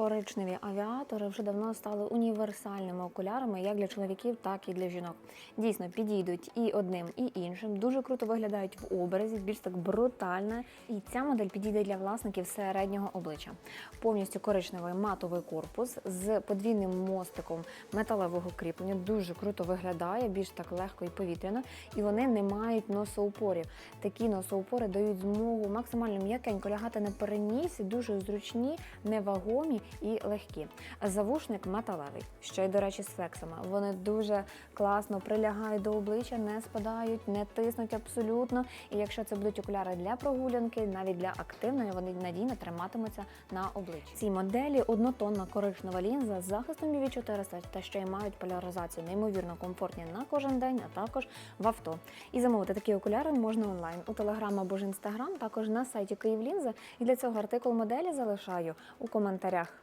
Коричневі авіатори вже давно стали універсальними окулярами як для чоловіків, так і для жінок. Дійсно підійдуть і одним, і іншим. Дуже круто виглядають в образі, більш так брутально. І ця модель підійде для власників середнього обличчя. Повністю коричневий матовий корпус з подвійним мостиком металевого кріплення. Дуже круто виглядає, більш так легко і повітряно. І вони не мають носоупорів. Такі носоупори дають змогу максимально м'якенько лягати на переніс, дуже зручні, невагомі і легкі. Завушник металевий, ще й до речі, з флексами. Вони дуже класно прилягають до обличчя, не спадають, не тиснуть абсолютно. І якщо це будуть окуляри для прогулянки, навіть для активної, вони надійно триматимуться на обличчі. Цій моделі однотонна коричнева лінза з захистом UV 400 та ще й мають поляризацію неймовірно комфортні на кожен день, а також в авто. І замовити такі окуляри можна онлайн у Телеграм або ж Інстаграм, також на сайті Київлінза. І для цього артикул моделі залишаю у коментарях